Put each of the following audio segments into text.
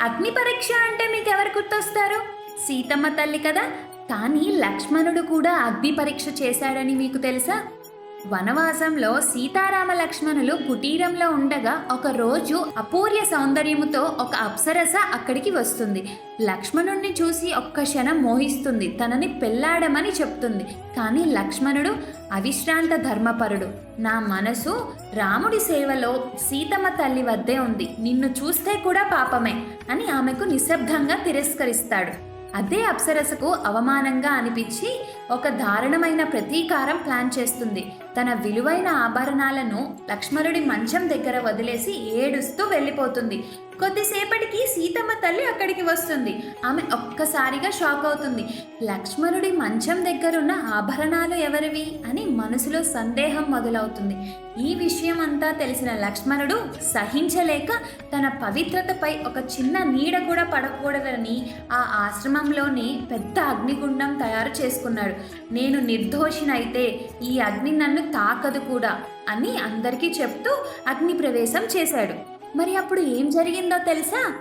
అగ్ని పరీక్ష అంటే మీకు ఎవరు గుర్తొస్తారు? సీతమ్మ తల్లి కదా. కానీ లక్ష్మణుడు కూడా అగ్ని పరీక్ష చేశాడని మీకు తెలుసా? వనవాసంలో సీతారామ లక్ష్మణులు కుటీరంలో ఉండగా ఒక రోజు అపూర్య సౌందర్యముతో ఒక అప్సరస అక్కడికి వస్తుంది. లక్ష్మణుణ్ణి చూసి ఒక్క క్షణం మోహిస్తుంది. తనని పెళ్ళాడమని చెప్తుంది. కానీ లక్ష్మణుడు అవిశ్రాంత ధర్మపరుడు. నా మనసు రాముడి సేవలో సీతమ్మ తల్లి వద్దే ఉంది. నిన్ను చూస్తే కూడా పాపమే అని ఆమెకు నిశ్శబ్దంగా తిరస్కరిస్తాడు. అదే అప్సరసకు అవమానంగా అనిపించి ఒక దారుణమైన ప్రతీకారం ప్లాన్ చేస్తుంది. తన విలువైన ఆభరణాలను లక్ష్మణుడి మంచం దగ్గర వదిలేసి ఏడుస్తూ వెళ్ళిపోతుంది. కొద్దిసేపటికి తల్లి అక్కడికి వస్తుంది. ఆమె ఒక్కసారిగా షాక్ అవుతుంది. లక్ష్మణుడి మంచం దగ్గరున్న ఆభరణాలు ఎవరివి? అని మనసులో సందేహం మొదలవుతుంది. ఈ విషయం అంతా తెలిసిన లక్ష్మణుడు సహించలేక తన పవిత్రతపై ఒక చిన్న నీడ కూడా పడకూడదని ఆ ఆశ్రమంలోనే పెద్ద అగ్నిగుండం తయారు చేసుకున్నాడు. నేను నిర్దోషినైతే ఈ అగ్ని నన్ను తాకదు కూడా అని అందరికీ చెప్తూ అగ్ని ప్రవేశం చేశాడు. మరి అప్పుడు ఏం జరిగిందో తెలుసా?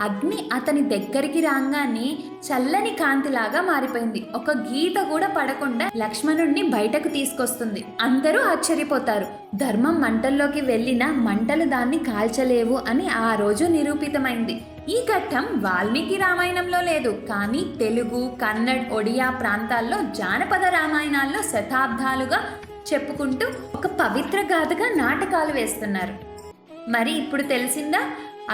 అగ్ని అతని దగ్గరికి రాగానే చల్లని కాంతిలాగా మారిపోయింది. ఒక గీత కూడా పడకుండా లక్ష్మణుడిని బయటకు తీసుకొస్తుంది. అందరూ ఆశ్చర్యపోతారు. ధర్మం మంటల్లోకి వెళ్ళిన మంటలు దాన్ని కాల్చలేవు అని ఆ రోజు నిరూపితమైంది. ఈ ఘట్టం వాల్మీకి రామాయణంలో లేదు. కానీ తెలుగు కన్నడ్ ఒడియా ప్రాంతాల్లో జానపద రామాయణాల్లో శతాబ్దాలుగా చెప్పుకుంటూ ఒక పవిత్ర గాథగా నాటకాలు వేస్తున్నారు. మరి ఇప్పుడు తెలిసిందా?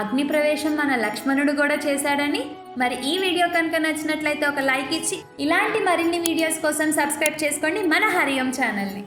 అగ్ని ప్రవేశం మన లక్ష్మణుడు కూడా చేశాడని. మరి ఈ వీడియో కనుక నచ్చినట్లయితే ఒక లైక్ ఇచ్చి ఇలాంటి మరిన్ని వీడియోస్ కోసం సబ్స్క్రైబ్ చేసుకోండి మన హరియం ఛానల్ని.